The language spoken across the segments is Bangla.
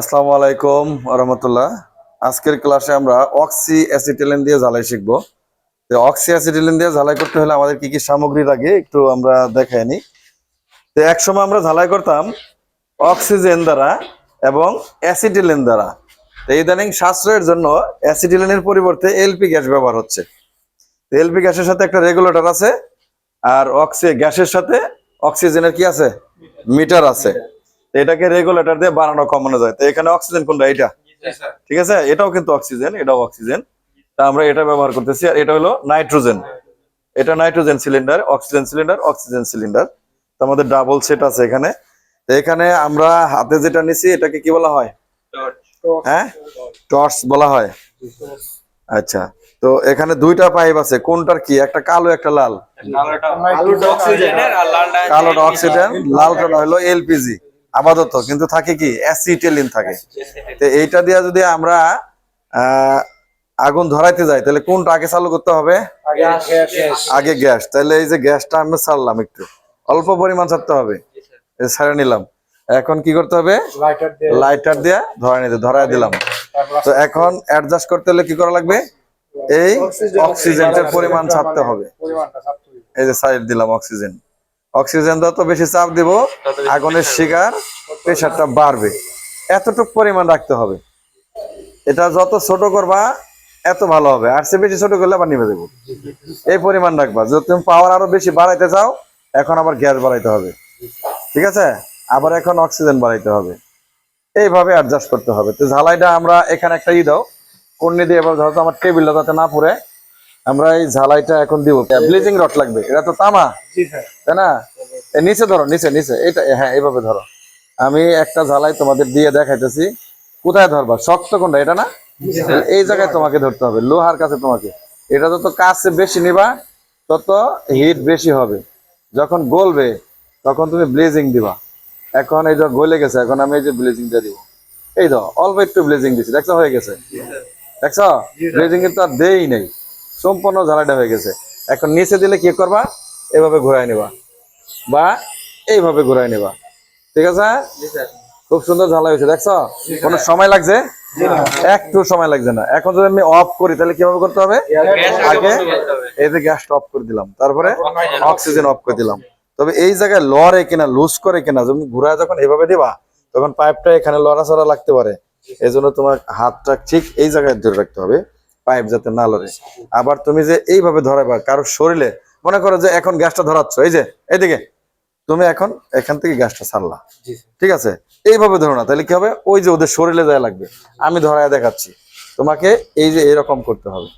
আসসালামু আলাইকুম রহমতুল্লাহ আজকের ক্লাসে আমরা অক্সি অ্যাসিটিলিন দিয়ে ঝালাই শিখব। তো অক্সি অ্যাসিটিলিন দিয়ে ঝালাই করতে হলে আমাদের কি কি সামগ্রী লাগে একটু আমরা দেখাই নি। তো একসময় আমরা ঝালাই করতাম অক্সিজেন দ্বারা এবং অ্যাসিটিলিন দ্বারা। তো ইদানিং সাশ্রয়ের জন্য অ্যাসিটিলিনের পরিবর্তে এলপি গ্যাস ব্যবহার হচ্ছে। এলপি গ্যাসের সাথে একটা রেগুলেটর আছে, আর অক্সি গ্যাসের সাথে অক্সিজেনের কি আছে? মিটার আছে। এটাকে রেগুলেটর দিয়ে বাড়ানো কমানো যায়। তো এখানে অক্সিজেন কোনটা? এটা ঠিক আছে? এটাও কিন্তু অক্সিজেন এটাও অক্সিজেন তা আমরা এটা ব্যবহার করতেছি। আর এটা হলো নাইট্রোজেন এটা nitrogen cylinder oxygen cylinder oxygen cylinder তো আমাদের ডাবল সেট আছে এখানে। তো এখানে আমরা হাতে যেটা নিছি এটাকে কি বলা হয়? হ্যাঁ? টর্চ বলা হয়। আচ্ছা। তো এখানে দুইটা পাইপ আছে। কোনটার কি? একটা কালো একটা লাল। অক্সিজেনের আর লালটা কালোটা অক্সিজেন লালটা হলো এলপিজি আপাতত কিন্তু থাকে কি অ্যাসিটেলিন থাকে। তো এইটা দিয়ে যদি আমরা আগুন ধরাইতে যাই তাহলে কোনটা আগে চালু করতে হবে? আগে গ্যাস। তাহলে এই যে গ্যাসটা আমরা ছাড়লাম একটু। অল্প পরিমাণ ছাড়তে হবে। ছাড়ে নিলাম। এখন কি করতে হবে? লাইটার দিয়ে। ধরাই নিতে ধরাই দিলাম। তো এখন অ্যাডজাস্ট করতে হলে কি করা লাগবে? এই অক্সিজেনের পরিমাণ ছাড়তে হবে। এই যে সাইড দিলাম অক্সিজেন অক্সিজেন যত বেশি চাপ দিব আগুনের শিকার প্রেশারটা বাড়বে। এতটুক পরিমাণ রাখতে হবে। এটা যত ছোট করবা এত ভালো হবে। আর সে বেশি ছোট করলে আবার নিভে দেবো এই পরিমাণ রাখবা। যদি তুমি পাওয়ার আরও বেশি বাড়াইতে চাও এখন আবার গ্যাস বাড়াইতে হবে। ঠিক আছে? আবার এখন অক্সিজেন বাড়াইতে হবে। এইভাবে অ্যাডজাস্ট করতে হবে। তো ঝালাইটা আমরা এখানে একটা ই দাও। কন্যা দিয়ে এবার ধরো আমার টেবিলটা যাতে না পড়ে। আমরা এই ঝালাইটা এখন দিব। ব্লিচিং রড লাগবে। এটা তো তামা। তাই না? নিচে ধরো নিচে নিচে। এটা হ্যাঁ এইভাবে ধরো। আমি একটা ঝালাই তোমাদের দিয়ে দেখাইতেছি। কোথায় ধরবা? শক্ত কোনটা? এটা না? এই জায়গায় তোমাকে ধরতে হবে। লোহার কাছে তোমাকে। এটা যত কাছে বেশি নিবা তত হিট বেশি হবে। যখন গলবে তখন তুমি ব্লেজিং দিবা। এখন এই যে গলে গেছে এখন আমি এই যে ব্লেজিংটা দিব। এই তো অল্প একটু ব্লেজিং দিছি। দেখছ হয়ে গেছে? দেখছ? ব্লেজিং কিন্তু আর দেই নেই। সম্পূর্ণ ঝালাইটা হয়ে গেছে। এখন নিচে দিলে কি করবা? এভাবে ঘোরায় নিবা। বা এইভাবে ঘোরায় নিবা। ঠিক আছে? খুব সুন্দর ঝালাই হয়েছে, দেখছ? কোনো সময় লাগছে? একটু সময় লাগছে না। এখন যদি আমি অফ করি, তাহলে কীভাবে করতে হবে? আগে যে গ্যাসটা অফ করে দিলাম। তারপরে অক্সিজেন অফ করে দিলাম। তবে এই জায়গায় লড়ে কিনা লুজ করে কিনা তুমি ঘুরায় যখন এভাবে দিবা, তখন পাইপটা এখানে লড়াচড়া লাগতে পারে। এই জন্য তোমার হাতটা ঠিক এই জায়গায় ধরে রাখতে হবে। পাইপ যাতে না লড়ে। আবার তুমি যে এইভাবে ধরাবা কারও শরীরে মনে করো যে এখন গ্যাসটা ধরাচ্ছ এই যে এইদিকে। তুমি এখন এখান থেকে গ্যাসটা ছাড়লা। ঠিক আছে? এইভাবে ধরো না তাহলে কি হবে? ওই যে ওদের শরীরে যায় লাগবে আমি ধরায় দেখাচ্ছি। তোমাকে এই যে এরকম করতে হবে।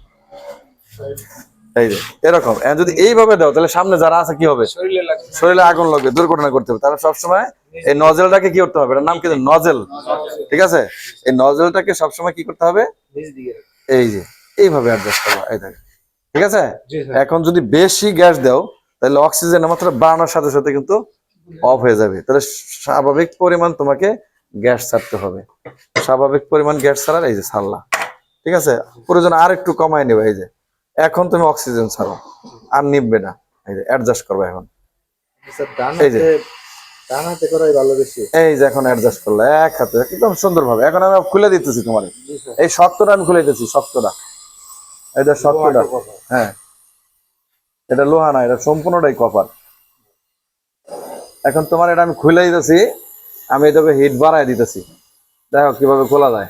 এই যে এরকম। যদি এইভাবে দাও তাহলে সামনে যারা আছে কি হবে? শরীরে শরীরে আগুন লাগবে দুর্ঘটনা করতে হবে। তারা সবসময় এই নজেলটাকে কি করতে হবে? এটার নাম কি? নজেল। ঠিক আছে? এই নজেলটাকে সবসময় কি করতে হবে? এই যে এইভাবে অ্যাডজাস্ট করবা এই দেখো ঠিক আছে? এখন যদি বেশি গ্যাস দাও তাহলে অক্সিজেন মাত্রা বাড়ানোর সাথে সাথে কিন্তু অফ হয়ে যাবে। তাহলে স্বাভাবিক পরিমাণ তোমাকে গ্যাস ছাড়তে হবে। স্বাভাবিক পরিমাণ গ্যাস ছাড়ার এই যে ছাড়লা ঠিক আছে? প্রয়োজন আর একটু কমায় নেবে এই যে। এখন তুমি অক্সিজেন ছাড়ো আর নিববে না। এই যে অ্যাডজাস্ট করবে এখন। এই যে। ডান হাতে করাই ভালো বেশি। এই যে এখন অ্যাডজাস্ট করলে এক হাতে একদম সুন্দর ভাবে এখন আমি খুলে দিতেছি তোমার। এই শক্তটা আমি খুলে দিতেছি শক্তটা। এটা শক্তটা হ্যাঁ। এটা লোহা না এটা সম্পূর্ণটাই কপার এখন তোমার এটা আমি খুলে দিতেছি আমি এটাকে হিট বাড়াই দিতেছি। দেখো কীভাবে খোলা যায়।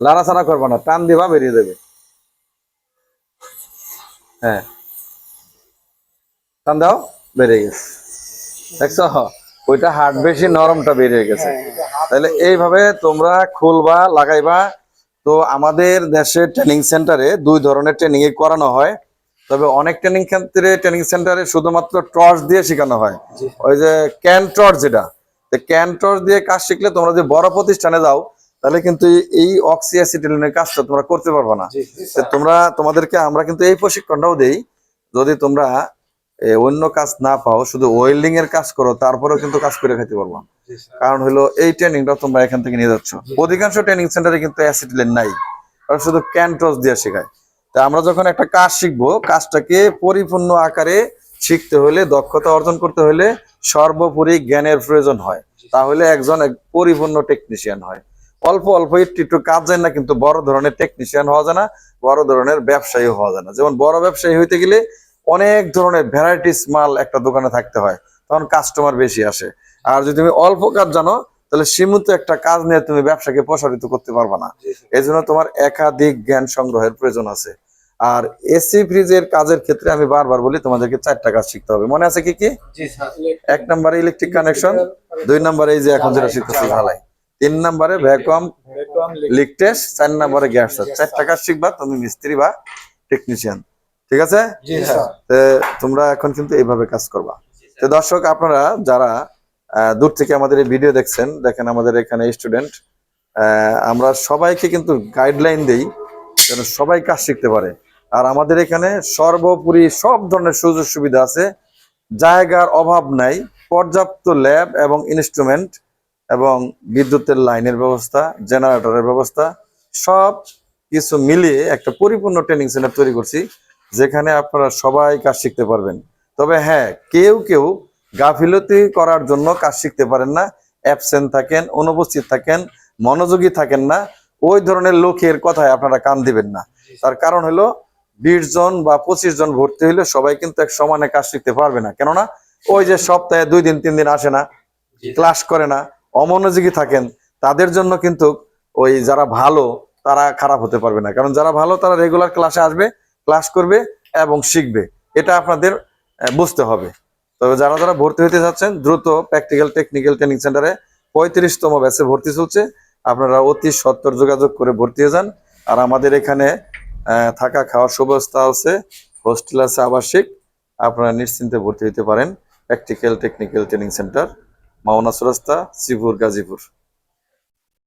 লাড়াচাড়া করব না টান দিবা বেরিয়ে দেবে হ্যাঁ। টান দাও বেরিয়ে গেছে। দেখছ? ওইটা হাট বেশি নরমটা বেরিয়ে গেছে। তাহলে এইভাবে তোমরা খুলবা লাগাইবা তো আমাদের দেশে ট্রেনিং সেন্টারে দুই ধরনের ট্রেনিং করানো হয়। তবে অনেক ট্রেনিং ক্ষেত্রে ট্রেনিং সেন্টারে শুধুমাত্র টর্চ দিয়ে শেখানো হয়। ওই যে ক্যান টর্চ যেটা ক্যান টর্চ দিয়ে কাজ শিখলে তোমরা যে বড় প্রতিষ্ঠানে যাও তাহলে কিন্তু এই অক্সি অ্যাসিটিলিনের কাজটা তোমরা করতে পারবে না। তোমরা তোমাদেরকে আমরা কিন্তু এই প্রশিক্ষণটাও দেই। যদি তোমরা অন্য কাজ না পাও শুধু ওয়েল্ডিং এর কাজ করো তারপরেও কিন্তু কাজ করে খেতে পারব কারণ হলো এই ট্রেনিংটা তোমরা এখান থেকে নিয়ে যাচ্ছ। অধিকাংশ ট্রেনিং সেন্টারে কিন্তু অ্যাসিটিলেন নাই ওরা শুধু ক্যান্টস দিয়ে শেখায়। তা আমরা যখন একটা কাজ শিখব কাজটাকে পরিপূর্ণ আকারে শিখতে হলে দক্ষতা অর্জন করতে হলে সর্বোপরি জ্ঞানের প্রয়োজন হয়। তাহলে একজন এক পরিপূর্ণ টেকনিশিয়ান হয়। অল্প অল্প একটু একটু কাজ যায় না কিন্তু বড় ধরনের টেকনিশিয়ান হওয়া যায় না বড় ধরনের ব্যবসায়ী হওয়া যায় না। যেমন বড় ব্যবসায়ী হইতে গেলে অনেক ধরনের ভ্যারাইটিস মাল একটা দোকানে থাকতে হয় তখন কাস্টমার বেশি আসে। আর যদি তুমি অল্প কাজ জানো তাহলে সীমিত একটা কাজ নিয়ে তুমি ব্যবসাকে প্রসারিত করতে পারবে না। এই জন্য তোমার একাধিক জ্ঞান সংগ্রহের প্রয়োজন আছে। আর এসি ফ্রিজের কাজের ক্ষেত্রে আমি বারবার বলি তোমাদেরকে চারটা কাজ শিখতে হবে। মনে আছে কি কি? এক নম্বরে ইলেকট্রিক কানেকশন দুই নম্বরে এই যে এখন যেটা শিখতেছি ঢালাই। তিন নম্বরে ভ্যাকুয়াম লিক টেস্ট চার নম্বরে গ্যাস চারটা কাজ শিখবা তুমি মিস্ত্রি বা টেকনিশিয়ান ঠিক আছে? তো তোমরা এখন কিন্তু এইভাবে কাজ করবা। তো দর্শক আপনারা যারা দূর থেকে আমাদের এই ভিডিও দেখছেন দেখেন আমাদের এখানে স্টুডেন্ট আমরা সবাইকে কিন্তু গাইডলাইন দেই যেন সবাই কাজ শিখতে পারে। আর আমাদের এখানে সর্বোপরি সব ধরনের সুযোগ সুবিধা আছে। জায়গার অভাব নাই পর্যাপ্ত ল্যাব এবং ইনস্ট্রুমেন্ট এবং বিদ্যুতের লাইনের ব্যবস্থা জেনারেটরের ব্যবস্থা সব কিছু মিলিয়ে একটা পরিপূর্ণ ট্রেনিং সেন্টার তৈরি করছি। যেখানে আপনারা সবাই কাজ শিখতে পারবেন। তবে হ্যাঁ কেউ কেউ গাফিলতি করার জন্য কাজ শিখতে পারেন না অ্যাবসেন্ট থাকেন অনুপস্থিত থাকেন মনোযোগী থাকেন না ওই ধরনের লোকের কথায় আপনারা কান দিবেন না। তার কারণ হলো বিশ জন বা পঁচিশ জন ভর্তি হইলে সবাই কিন্তু এক সমানে কাজ শিখতে পারবে না। কেননা ওই যে সপ্তাহে দুই দিন তিন দিন আসে না ক্লাস করে না অমনোযোগী থাকেন তাদের জন্য কিন্তু ওই যারা ভালো তারা খারাপ হতে পারবে না। কারণ যারা ভালো তারা রেগুলার ক্লাসে আসবে ক্লাস করবে এবং শিখবে। এটা আপনাদের বুঝতে হবে। তবে যারা যারা ভর্তি হতে যাচ্ছেন, দ্রুত প্র্যাকটিক্যাল টেকনিক্যাল ট্রেনিং সেন্টারে পঁয়ত্রিশতম ব্যাচে ভর্তি চলছে। আপনারা অতি সত্তর যোগাযোগ করে ভর্তি হয়ে যান। আর আমাদের এখানে থাকা খাওয়ার সুব্যবস্থা আছে। হোস্টেল আছে, আবাসিক। আপনারা নিশ্চিন্তে ভর্তি হতে পারেন। Practical technical training centre Mawna Surasta Sreepur, Gazipur.